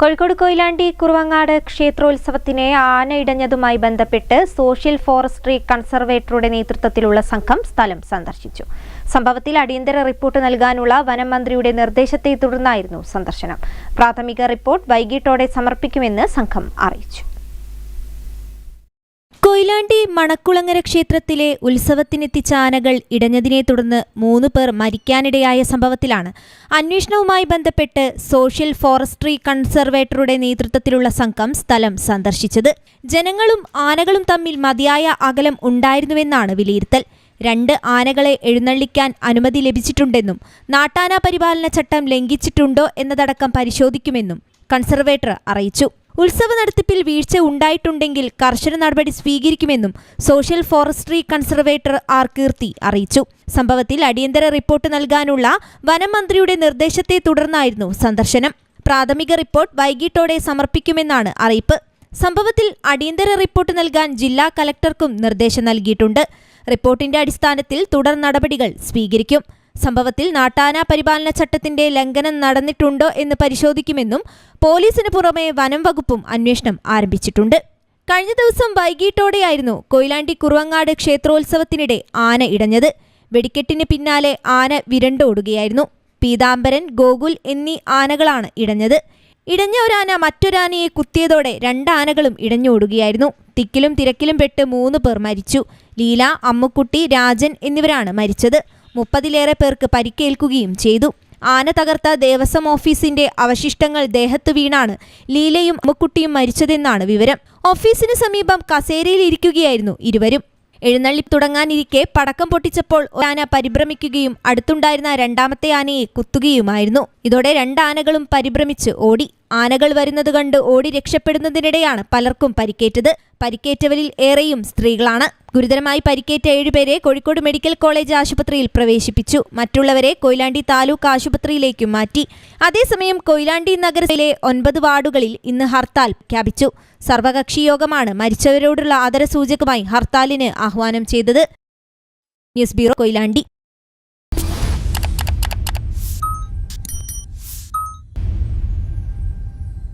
കോഴിക്കോട് കൊയിലാണ്ടി കുറുവങ്ങാട് ക്ഷേത്രോത്സവത്തിനെ ആന ഇടഞ്ഞതുമായി ബന്ധപ്പെട്ട് social forestry കൺസർവേറ്ററുടെ നേതൃത്വത്തിലുള്ള സംഘം സ്ഥലം സന്ദർശിച്ചു. സംഭവത്തിൽ അടിയന്തര റിപ്പോർട്ട് നൽകാനുള്ള വനം മന്ത്രിയുടെ നിർദ്ദേശത്തെ തുടർന്നായിരുന്നു സന്ദർശനം. പ്രാഥമിക റിപ്പോർട്ട് വൈകിട്ടോടെ സമർപ്പിക്കുമെന്ന് സംഘം അറിയിച്ചു. കൊയിലാണ്ടി മണക്കുളങ്ങര ക്ഷേത്രത്തിലെ ഉത്സവത്തിനെത്തിച്ച ആനകൾ ഇടഞ്ഞതിനെ തുടർന്ന് മൂന്ന് പേർ മരിക്കാനിടയായ സംഭവത്തിലാണ്. അന്വേഷണവുമായി ബന്ധപ്പെട്ട് സോഷ്യൽ ഫോറസ്ട്രി കൺസർവേറ്ററുടെ നേതൃത്വത്തിലുള്ള സംഘം സ്ഥലം സന്ദർശിച്ചത്. ജനങ്ങളും ആനകളും തമ്മിൽ മതിയായ അകലം ഉണ്ടായിരുന്നുവെന്നാണ് വിലയിരുത്തൽ. രണ്ട് ആനകളെ എഴുന്നള്ളിക്കാൻ അനുമതി ലഭിച്ചിട്ടുണ്ടെന്നും നാട്ടാന പരിപാലന ചട്ടം ലംഘിച്ചിട്ടുണ്ടോ എന്നതടക്കം പരിശോധിക്കുമെന്നും കൺസർവേറ്റർ അറിയിച്ചു. ഉത്സവ നടത്തിപ്പിൽ വീഴ്ച ഉണ്ടായിട്ടുണ്ടെങ്കിൽ കർശന നടപടി സ്വീകരിക്കുമെന്നും social forestry conservator R Keerthi അറിയിച്ചു. സംഭവത്തിൽ അടിയന്തര റിപ്പോർട്ട് നൽകാനുള്ള വനം മന്ത്രിയുടെ നിർദ്ദേശത്തെ തുടർന്നായിരുന്നു സന്ദർശനം. പ്രാഥമിക റിപ്പോർട്ട് വൈകിട്ടോടെ സമർപ്പിക്കുമെന്നാണ് അറിയിപ്പ്. സംഭവത്തിൽ അടിയന്തര റിപ്പോർട്ട് നൽകാൻ ജില്ലാ കലക്ടർക്കും നിർദ്ദേശം നൽകിയിട്ടുണ്ട്. റിപ്പോർട്ടിന്റെ അടിസ്ഥാനത്തിൽ തുടർ നടപടികൾ സ്വീകരിക്കും. സംഭവത്തിൽ നാട്ടാന പരിപാലന ചട്ടത്തിന്റെ ലംഘനം നടന്നിട്ടുണ്ടോ എന്ന് പരിശോധിക്കുമെന്നും പോലീസിന് പുറമെ വനം വകുപ്പും അന്വേഷണം ആരംഭിച്ചിട്ടുണ്ട്. കഴിഞ്ഞ ദിവസം വൈകിട്ടോടെയായിരുന്നു കൊയിലാണ്ടി കുറുവങ്ങാട് ക്ഷേത്രോത്സവത്തിനിടെ ആന ഇടഞ്ഞത്. വെടിക്കെട്ടിന് പിന്നാലെ ആന വിരണ്ടോടുകയായിരുന്നു. പീതാംബരൻ ഗോകുൽ എന്നീ ആനകളാണ് ഇടഞ്ഞത്. ഇടഞ്ഞ ഒരാന മറ്റൊരാനയെ കുത്തിയതോടെ രണ്ടാനകളും ഇടഞ്ഞോടുകയായിരുന്നു. തിക്കിലും തിരക്കിലും പെട്ട് മൂന്ന് പേർ മരിച്ചു. ലീല അമ്മുക്കുട്ടി രാജൻ എന്നിവരാണ് മരിച്ചത്. മുപ്പതിലേറെ പേർക്ക് പരിക്കേൽക്കുകയും ചെയ്തു. ആന തകർത്ത ദേവസ്വം ഓഫീസിന്റെ അവശിഷ്ടങ്ങൾ ദേഹത്ത് വീണാണ് ലീലയും അമ്മക്കുട്ടിയും മരിച്ചതെന്നാണ് വിവരം. ഓഫീസിന് സമീപം കസേരയിൽ ഇരിക്കുകയായിരുന്നു ഇരുവരും. എഴുന്നള്ളി തുടങ്ങാനിരിക്കെ പടക്കം പൊട്ടിച്ചപ്പോൾ ആന പരിഭ്രമിക്കുകയും അടുത്തുണ്ടായിരുന്ന രണ്ടാമത്തെ ആനയെ കുത്തുകയുമായിരുന്നു. ഇതോടെ രണ്ടാനകളും പരിഭ്രമിച്ച് ഓടി. ആനകൾ വരുന്നത് കണ്ട് ഓടി രക്ഷപ്പെടുന്നതിനിടെയാണ് പലർക്കും പരിക്കേറ്റത്. പരിക്കേറ്റവരിൽ ഏറെയും സ്ത്രീകളാണ്. ഗുരുതരമായി പരിക്കേറ്റ ഏഴുപേരെ കോഴിക്കോട് മെഡിക്കൽ കോളേജ് ആശുപത്രിയിൽ പ്രവേശിപ്പിച്ചു. മറ്റുള്ളവരെ കൊയിലാണ്ടി താലൂക്ക് ആശുപത്രിയിലേക്കും മാറ്റി. അതേസമയം കൊയിലാണ്ടി നഗരത്തിലെ ഒൻപത് വാർഡുകളിൽ ഇന്ന് ഹർത്താൽ പ്രഖ്യാപിച്ചു സർവകക്ഷി യോഗമാണ് മരിച്ചവരോടുള്ള ആദരസൂചകമായി ഹർത്താലിന് ആഹ്വാനം ചെയ്തത്. News bureau Koyilandy.